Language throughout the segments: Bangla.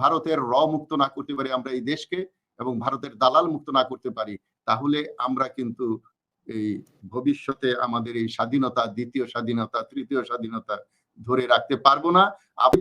ভারতের র মুক্ত না করতে পারি আমরা এই দেশকে এবং ভারতের দালাল মুক্ত না করতে পারি, তাহলে আমরা কিন্তু এই ভবিষ্যতে আমাদের এই স্বাধীনতা, দ্বিতীয় স্বাধীনতা, তৃতীয় স্বাধীনতা ধরে রাখতে পারব না। আমি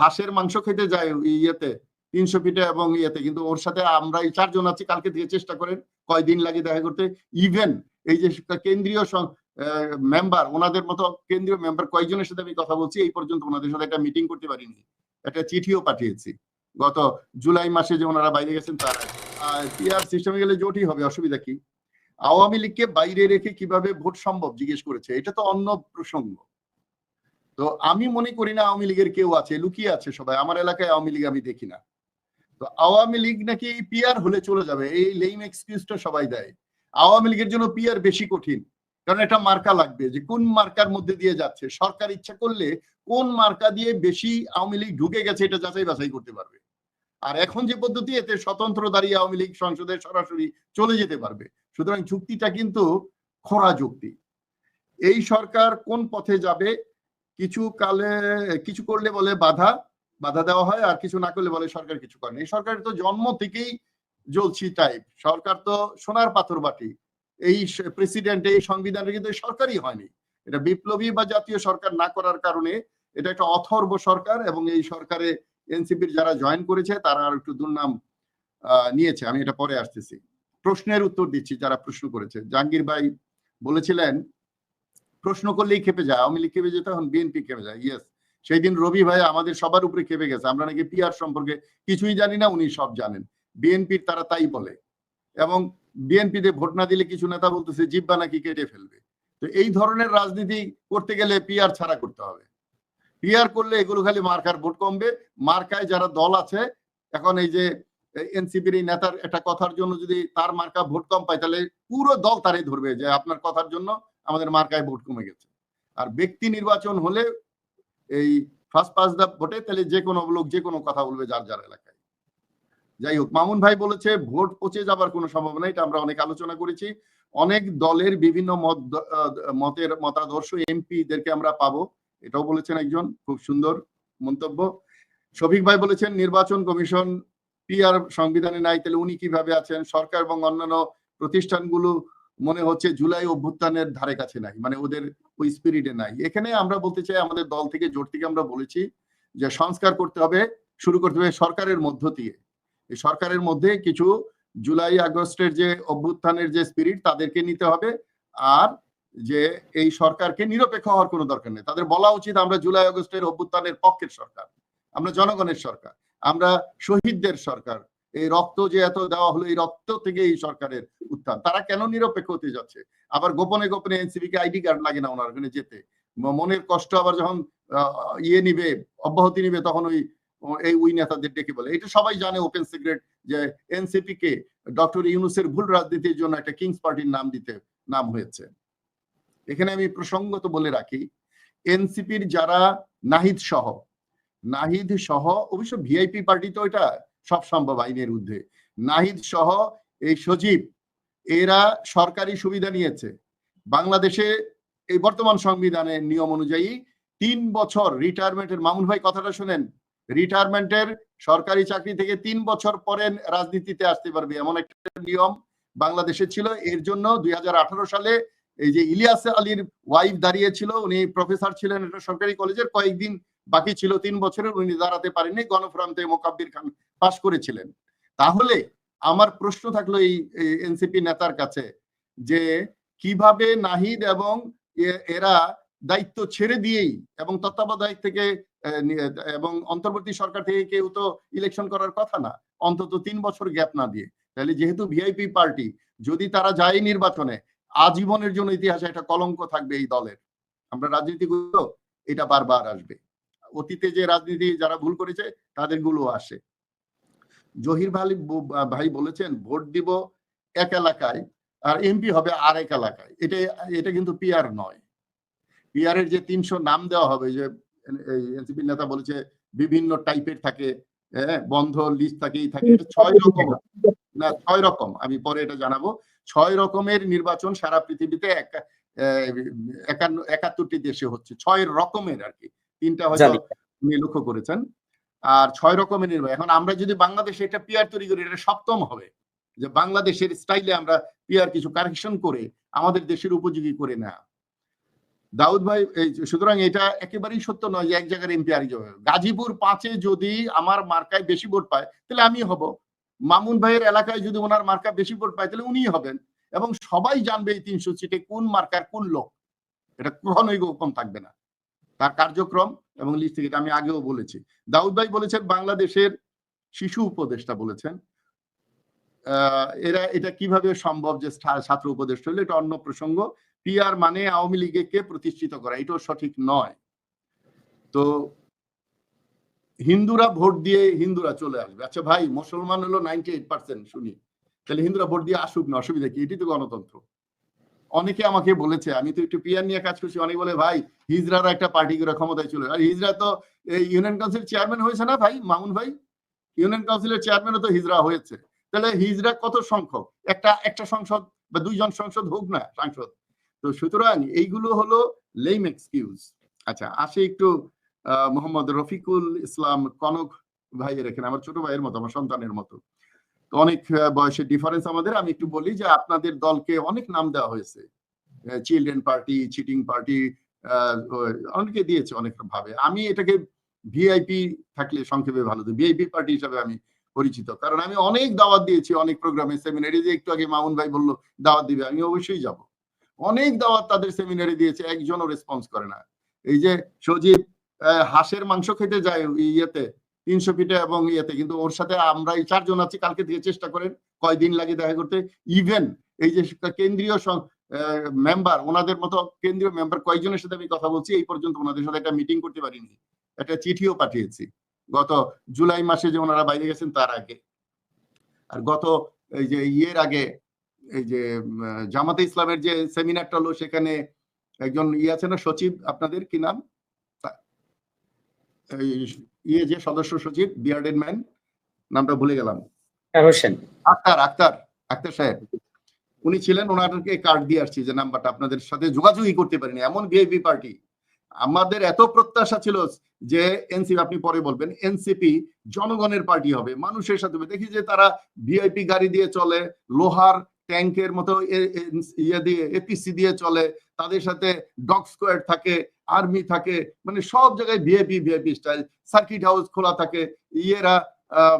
হাঁসের মাংস খেতে যাই ইয়েতে, তিনশো ফিটে এবং ইয়েতে, কিন্তু ওর সাথে আমরা এই চারজন আছি, কালকে থেকে চেষ্টা করেন কয়দিন লাগে দেখা করতে। ইভেন এই যে কেন্দ্রীয় মেম্বার ওনাদের মতো কেন্দ্রীয় মেম্বার কয়েকজনের সাথে আমি কথা বলছি, এই পর্যন্ত ওনাদের সাথে একটা মিটিং করতে পারিনি। একটা চিঠিও পাঠিয়েছি। গত জুলাই মাসে যে ওনারা বাইরে গেছেন তার পিআর সিস্টেমে গেলে জোটই হবে, অসুবিধা কি? আওয়ামী লীগকে বাইরে রেখে কীভাবে ভোট সম্ভব, জিজ্ঞেস করেছে। এটা তো অন্য প্রসঙ্গ। তো আমি মনে করি না আওয়ামী লীগের কেউ আছে, লুকিয়ে আছে সবাই। আমার এলাকায় আওয়ামী লীগ আমি দেখি না। তো আওয়ামী লীগ নাকি পিআর হলে চলে যাবে, এই লেইম এক্সকিউজটা সবাই দেয়। আওয়ামী লীগের জন্য পিআর বেশি কঠিন। কারণ একটা মার্কা লাগবে যে কোন মার্কার মধ্যে দিয়ে যাচ্ছে। সরকার ইচ্ছা করলে কোন মার্কা দিয়ে বেশি আওয়ামী লীগ ঢুকে গেছে এটা যাচাই বাছাই করতে পারবে। আর এখন যে পদ্ধতি, এতে স্বতন্ত্র দাঁড়িয়ে আওয়ামী লীগ সংসদে সরাসরি চলে যেতে পারবে। সুতরাং চুক্তিটা কিন্তু খরা যুক্তি এই সরকার কোন পথে যাবে, কিছু কালে, কিছু করলে বলে বাধা বাধা দেওয়া হয়, আর কিছু না করলে বলে সরকার কিছু করেনি এই সরকারের তো জন্ম থেকেই জ্বলছি টাইপ সরকার তো সোনার পাথর বাটি। এই প্রেসিডেন্ট এই সংবিধানের কিন্তু সরকারই হয়নি। এটা বিপ্লবী বা জাতীয় সরকার না করার কারণে এটা একটা অথর্ব সরকার এবং এই সরকারে এনসিপির যারা জয়েন করেছে তারা আর একটু দুর্নাম নিয়েছে। আমি এটা পরে আসতেছি। প্রশ্নের উত্তর দিচ্ছি যারা প্রশ্ন করেছে। জাহাঙ্গীর ভাই বলেছিলেন, প্রশ্ন করলেই খেপে যায়, আওয়ামী লীগ খেপে যেত এখন বিএনপি খেপে যায়। ইয়েস সেই দিন রবি ভাই আমাদের সবার উপরে খেপে গেছে। আমরা নাকি পিআর সম্পর্কে কিছুই জানি না, উনি সব জানেন। বিএনপির তারা তাই বলে। এবং বিএনপিতে ভোট না দিলে কিছু নেতা বলতেছে, জিব্বা নাকি কেটে ফেলবে। তো এই ধরনের রাজনীতি করতে গেলে পিআর ছাড়া করতে হবে। পিআর করলে এগুলো খালি মার্কার ভোট কমবে। মার্কায় যারা দল আছে, এখন এই যে এনসিপির এই নেতার একটা কথার জন্য যদি তার মার্কা ভোট কম পায়, তাহলে পুরো দল তারাই ধরবে যে আপনার কথার জন্য আমাদের মার্কায় ভোট কমে গেছে। আর ব্যক্তি নির্বাচন হলে এই ফার্স্ট পাস দা ভোটে তাহলে যে কোনো লোক যে কোনো কথা বলবে যার যার এলাকায়। যাই হোক, মামুন ভাই বলেছে ভোট পচে যাবার কোনো সম্ভাবনা, এটা আমরা অনেক আলোচনা করেছি। অনেক দলের বিভিন্ন মত, মতের মতাদর্শ এমপিদেরকে আমরা পাবো, এটাও বলেছেন একজন, খুব সুন্দর মন্তব্য। শফিক ভাই বলেছেন, নির্বাচন কমিশন, পিআর সংবিধানে নাই, তাহলে উনি কীভাবে আছেন? সরকার এবং অন্যান্য প্রতিষ্ঠানগুলো মনে হচ্ছে জুলাই অভ্যুত্থানের ধারে কাছে নাই মানে ওদের ওই স্পিরিটে নাই। এখানে আমরা বলতে চাই, আমাদের দল থেকে জোট থেকে আমরা বলেছি যে সংস্কার করতে হবে, শুরু করতে হবে সরকারের মধ্য দিয়ে। সরকারের মধ্যে কিছু জুলাই, আগস্টের যে অভ্যুত্থানের যে স্পিরিট তাদেরকে নিতে হবে। আর যে এই সরকারকে নিরপেক্ষ হওয়ার কোনো দরকার নেই। তাদের বলা উচিত আমরা জুলাই, আগস্টের অভ্যুত্থানের পক্ষের সরকার। আমরা জনগণের সরকার। আমরা শহীদদের সরকার। এই রক্ত যে এত দেওয়া হলো, এই রক্ত থেকে এই সরকারের উত্থান। তারা কেন নিরপেক্ষ হতে যাচ্ছে? আবার গোপনে গোপনে এনসিপি কে আইডি কার্ড লাগে না ওনার ওখানে যেতে। মনের কষ্ট আবার যখন ইয়ে নিবে, অব্যাহতি নিবে, তখন ওই এই ওই নেতাদের ডেকে বলে? এটা সবাই জানে ওপেন সিক্রেট যে এনসিপি কে ডক্টর ইউনুসের ভুল রাজনীতির জন্য একটা কিংস পার্টির নাম দিতে, নাম হয়েছে। এখানে আমি প্রসঙ্গত বলে রাখি এনসিপির যারা নাহিদ সহ নাহিদ সহ, অবশ্য ভিআইপি পার্টি তো এটা সব সম্ভব আইনের ঊর্ধ্বে। নাহিদ সহ, এই সজীব, এরা সরকারি সুবিধা নিয়েছে। বাংলাদেশে এই বর্তমান সংবিধানের নিয়ম অনুযায়ী তিন বছর রিটায়ারমেন্টের মামুন ভাই কথাটা শুনেন। রিটায়ারমেন্টের সরকারি চাকরি থেকে তিন বছর পরে রাজনীতিতে আসতে পারবে, এমন একটা নিয়ম বাংলাদেশে ছিল। এর জন্য দুই হাজার আঠারো সালে এই যে ইলিয়াস আলীর ওয়াইফ দাঁড়িয়েছিল, উনি প্রফেসর ছিলেন একটা সরকারি কলেজের কয়েকদিন বাকি ছিল, তিন বছরের উনি দাঁড়াতে পারেননি, গণফ্রান্তে মোকাব্বির খান পাশ করেছিলেন। তাহলে আমার প্রশ্ন থাকল এই এনসিপি নেতার কাছে যে কীভাবে নাহিদ এবং এরা দায়িত্ব ছেড়ে দিয়েই এবং তত্ত্বাবধায়ক থেকে এবং অন্তর্বর্তী সরকার থেকে কেউ তো ইলেকশন করার কথা না। অন্তত তিন বছর গ্যাপ না দিয়ে। তাহলে যেহেতু ভিআইপি পার্টি, যদি তারা যায় নির্বাচনে, আজীবনের জন্য ইতিহাসে একটা কলঙ্ক থাকবে এই দলের। আমরা রাজনীতি গুলো এটা বারবার আসবে। অতীতে যে রাজনীতি যারা ভুল করেছে তাদেরগুলো আসে। জহির ব- ভাই বলেছেন, ভোট দিব এক এলাকায়, আর এমপি হবে আরেক এলাকায়। এটা এটা কিন্তু পিআর নয়। পিআর এর যে তিনশো নাম দেওয়া হবে, যে এনসিপি নেতা বলেছে বিভিন্ন টাইপের থাকে হ্যাঁ বন্ধ লিস্ট থাকেই থাকে। এটা ছয় রকম। না ছয় রকম। আমি পরে এটা জানাব। ছয় রকমের নির্বাচন সারা পৃথিবীতে এক একান্ন একাত্তরটি দেশে হচ্ছে। ছয় রকমের আর কি। তিনটা হয়তো। আপনি লক্ষ্য করেছেন। আর ছয় রকমের নির্বাচন। এখন আমরা যদি বাংলাদেশে একটা পিয়ার তৈরি করি এটা সপ্তম হবে। যে বাংলাদেশের স্টাইলে আমরা পিয়ার কিছু কারেকশন করে আমাদের দেশের উপযোগী করে নেওয়া দাউদ ভাই সুতরাং এটা একেবারেই সত্য নয় যে এক জায়গার এমপি আর গাজীপুর পাঁচে যদি আমার মার্কায় বেশি ভোট পায়, তাহলে আমি হব। মামুন ভাইয়ের এলাকায় যদি ওনার মার্কা বেশি ভোট পায়, তাহলে উনিই হবেন। এবং সবাই জানবে এই তিনশো সিটে কোন মার্কার কোন লোক। এটা কখনোই গোপন থাকবে না। তার কার্যক্রম এবং লিস্ট থেকে আমি আগেও বলেছি। দাউদ ভাই বলেছেন, বাংলাদেশের শিশু উপদেষ্টা বলেছেন। এরা, এটা কীভাবে সম্ভব যে ছাত্র উপদেষ্টা হলো, এটা অন্য প্রসঙ্গ। পিআর মানে আওয়ামী লীগকে প্রতিষ্ঠিত করা, এটাও সঠিক নয়। তো হিন্দুরা ভোট দিয়ে হিন্দুরা চলে আসবে। আচ্ছা ভাই, মুসলমান হলো নাইনটি এইট পার্সেন্ট শুনি। তাহলে হিন্দুরা ভোট দিয়ে আসুক না, অসুবিধা কি? এটি তো গণতন্ত্র। অনেকে আমাকে বলেছে, আমি তো একটু পিয়ার নিয়ে কাজ করছি, অনেকে বলে, ভাই হিজরারা একটা পার্টি করে ক্ষমতায় চলে আর হিজরা তো ইউনিয়ন কাউন্সিল চেয়ারম্যান হয়েছে না ভাই, মামুন ভাই? ইউনিয়ন কাউন্সিলের চেয়ারম্যানও তো হিজরা হয়েছে। তাহলে হিজরা কত সংখ্যক? একটা একটা সংসদ বা দুইজন সংসদ হোক না, সাংসদ। তো সুতরাং এইগুলো হলো লেম এক্সকিউজ আচ্ছা আসে একটু মোহাম্মদ রফিকুল ইসলাম কনক ভাইয়ের এখানে, আমার ছোট ভাইয়ের মতো, আমার সন্তানের মতো। তো অনেক বয়সের ডিফারেন্স আমাদের। আমি একটু বলি যে আপনাদের দলকে অনেক নাম দেওয়া হয়েছে। চিলড্রেন পার্টি চিটিং পার্টি অনেকে দিয়েছে অনেক ভাবে আমি এটাকে ভিআইপি থাকলে সংক্ষেপে ভালো ভিআইপি পার্টি হিসাবে আমি পরিচিত। কারণ আমি অনেক দাওয়াত দিয়েছি, অনেক প্রোগ্রামে সেমিনারে যে একটু আগে মামুন ভাই বলল, দাওয়াত দিবে, আমি অবশ্যই যাব। অনেক দাওয়াত তাদের সেমিনারে দিয়েছে, একজনও রেসপন্স করে না। এই যে সজীব হাঁসের মাংস খেতে যায় ইয়েতে, তিনশো ফিটে এবং ইয়েতে, কিন্তু ওর সাথে আমরা এই চারজন আছি, কালকে থেকে চেষ্টা করেন কয়দিন লাগে দেখা করতে। ইভেন এই যে কেন্দ্রীয় মেম্বার ওনাদের মতো কেন্দ্রীয় মেম্বার কয়েকজনের সাথে আমি কথা বলছি, এই পর্যন্ত ওনাদের সাথে একটা মিটিং করতে পারিনি। একটা চিঠিও পাঠিয়েছি। গত জুলাই মাসে যে ওনারা বাইরে গেছেন, তার আগে। আর গত এই যে ইয়ের আগে এই যে জামাতে ইসলামের যে সেমিনারটা হলো সেখানে একজন ইয়ে আছে না সচিব আপনাদের কি নাম? ইয়ে যে সদস্য সচিব বিয়ার্ডেন ম্যান নামটা ভুলে গেলাম। আক্তার আক্তার আক্তার সাহেব। উনি ছিলেন ওনাদেরকে কার্ড দিয়ে আসছি যে নাম্বারটা আপনাদের সাথে যোগাযোগই করতে পারিনি। এমন ভিআইপি পার্টি আমাদের এত প্রত্যাশা ছিল যে এনসিপি আপনি পরে বলবেন এনসিপি জনগণের পার্টি হবে মানুষের সাথে হবে। দেখি যে তারা ভিআইপি গাড়ি দিয়ে চলে লোহার ট্যাঙ্কের মতো ইয়ে দিয়ে এপিসি দিয়ে চলে, তাদের সাথে ডগ স্কোয়াড থাকে, আর্মি থাকে মানে সব জায়গায় VIP VIP style circuit house খোলা থাকে, ইয়েরা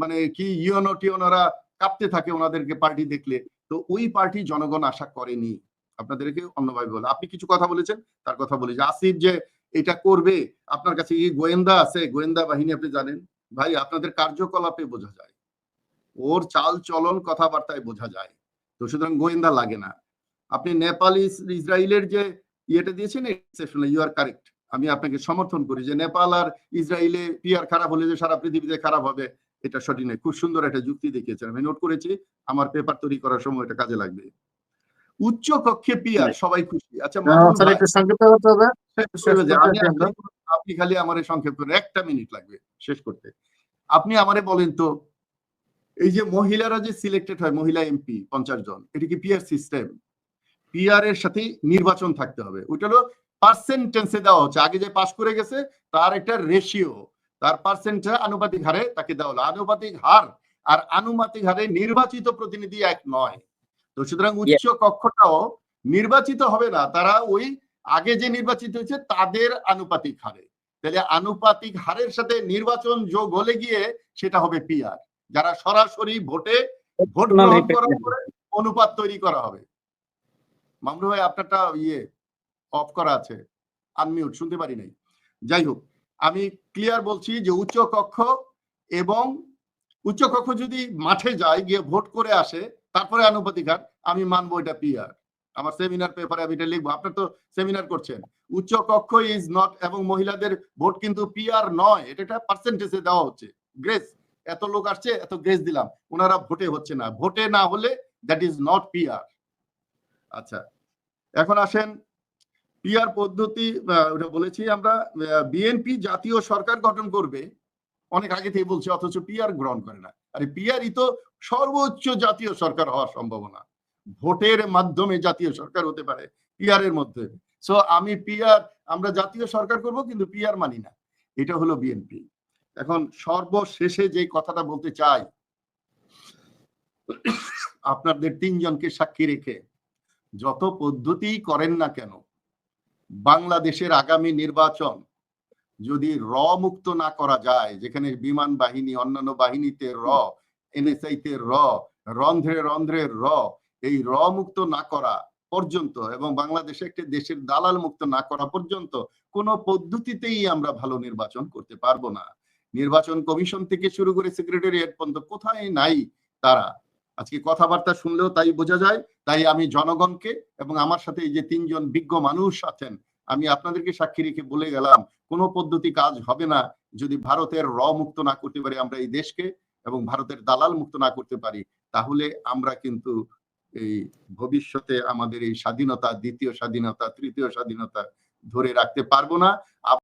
মানে কি ইউনো টিওনোরা কাঁপতে থাকে ওনাদেরকে পার্টি দেখলে। তো ওই পার্টি জনগণ আশা করেনি। আপনাদেরকে অন্যভাবে বলে, আপনি কিছু কথা বলেছেন? তার কথা বলি যে, আসিফ যে এটা করবে, আপনার কাছে কি গোয়েন্দা আছে? গোয়েন্দা বাহিনী আপনি জানেন? ভাই, আপনাদের কার্যকলাপে বোঝা যায়। ওর চাল চলন কথাবার্তায় বোঝা যায়। তো সুতরাং গোয়েন্দা লাগে না। আপনি নেপাল ইস- ইসরায়েলের যে ইয়েটা দিয়েছেন ইউ আর কারেক্ট আমি আপনাকে সমর্থন করি যে নেপাল আর ইসরায়েলে পিয়ার খারাপ হলে যে সারা পৃথিবীতে খারাপ হবে এটা সঠিক নয়। খুব সুন্দর একটা যুক্তি দেখিয়েছেন। আমি নোট করেছি আমার পেপার তৈরি করার সময় এটা কাজে লাগবে। উচ্চ কক্ষে পিয়ার সবাই খুশি। আচ্ছা মামুন স্যার ভাই, একটু সংক্ষিপ্ত হতে হবে। শেষ করে যে আমি করতে আপনি- আপনি খালি আমার সংক্ষেপ করে একটা মিনিট লাগবে শেষ করতে। আপনি আমারে বলেন তো এই যে মহিলারা যে সিলেক্টেড হয় মহিলা এমপি পঞ্চাশ জন এটা কি পিআর সিস্টেম পিআর এর সাথে নির্বাচন থাকতে হবে। ওইটা হলো পার্সেন্টেন্সে দেওয়া হচ্ছে। আগে যে পাশ করে গেছে তার একটা রেশিও তার পার্সেন্ট আনুপাতিক হারে তাকে দেওয়া হলো। আনুপাতিক হার আর আনুপাতিক হারে নির্বাচিত প্রতিনিধি এক নয়। তো সুতরাং উচ্চ কক্ষটাও নির্বাচিত হবে না। তারা ওই আগে যে নির্বাচিত হয়েছে তাদের আনুপাতিক হারে। তাহলে আনুপাতিক হারের সাথে নির্বাচন যোগ হলে গিয়ে সেটা হবে পিআর যারা সরাসরি ভোটে ভোট গ্রহণ করার পরে অনুপাত তৈরি করা হবে। মামরু ভাই আপনারটা ইয়ে অফ করা আছে। আনমিউট শুনতে পারি নাই। যাই হোক আমি ক্লিয়ার বলছি যে উচ্চ কক্ষ এবং উচ্চ কক্ষ যদি মাঠে যায় গিয়ে ভোট করে আসে তারপরে আনুপাতিক হার আমি মানবো এটা পিআর আমার সেমিনার পেপারে আমি এটা লিখব। আপনার তো সেমিনার করছেন। উচ্চ কক্ষ ইজ নট এবং মহিলাদের ভোট কিন্তু পিআর নয় এটা একটা পার্সেন্টেজে দেওয়া হচ্ছে। গ্রেস এত লোক আসছে, এত গ্রেস দিলাম। ওনারা ভোটে হচ্ছে না। ভোটে না হলে দ্যাট ইজ নট পিআর আচ্ছা এখন আসেন পিআর পদ্ধতি ওটা বলেছি আমরা বিএনপি জাতীয় সরকার গঠন করবে, অনেক আগে থেকে বলছে, অথচ পিআর গ্রহণ করে না। আরে পিআরই তো সর্বোচ্চ জাতীয় সরকার হওয়ার সম্ভাবনা। ভোটের মাধ্যমে জাতীয় সরকার হতে পারে পিআর এর মধ্যে। সো আমি পিআর আমরা জাতীয় সরকার করব, কিন্তু পিআর মানি না। এটা হলো বিএনপি এখন সর্বশেষে যে কথাটা বলতে চাই, আপনাদের তিনজনকে সাক্ষী রেখে যত পদ্ধতি করেন না কেন, বাংলাদেশের আগামী নির্বাচন যদি র মুক্ত না করা যায়, যেখানে বিমান বাহিনী, অন্যান্য বাহিনীতে র, এনএসআইতে র, রন্ধ্রে রন্ধ্রে র, এই র মুক্ত না করা পর্যন্ত এবং বাংলাদেশে একটি দেশের দালাল মুক্ত না করা পর্যন্ত কোনো পদ্ধতিতেই আমরা ভালো নির্বাচন করতে পারব না। নির্বাচন কমিশন থেকে শুরু করে সেক্রেটারিয়েট পর্যন্ত কোথায় নাই তারা? আজকে কথাবার্তা শুনলেও তাই বোঝা যায়, তাই আমি জনগণকে এবং আমার সাথে এই যে তিনজন বিজ্ঞ মানুষ আছেন, আমি আপনাদেরকে সাক্ষী রেখে বলে গেলাম, কোনো পদ্ধতি কাজ হবে না যদি ভারতের র মুক্ত না করতে পারি আমরা এই দেশকে এবং ভারতের দালাল মুক্ত না করতে পারি, তাহলে আমরা কিন্তু এই ভবিষ্যতে আমাদের এই স্বাধীনতা, দ্বিতীয় স্বাধীনতা, তৃতীয় স্বাধীনতা ধরে রাখতে পারব না।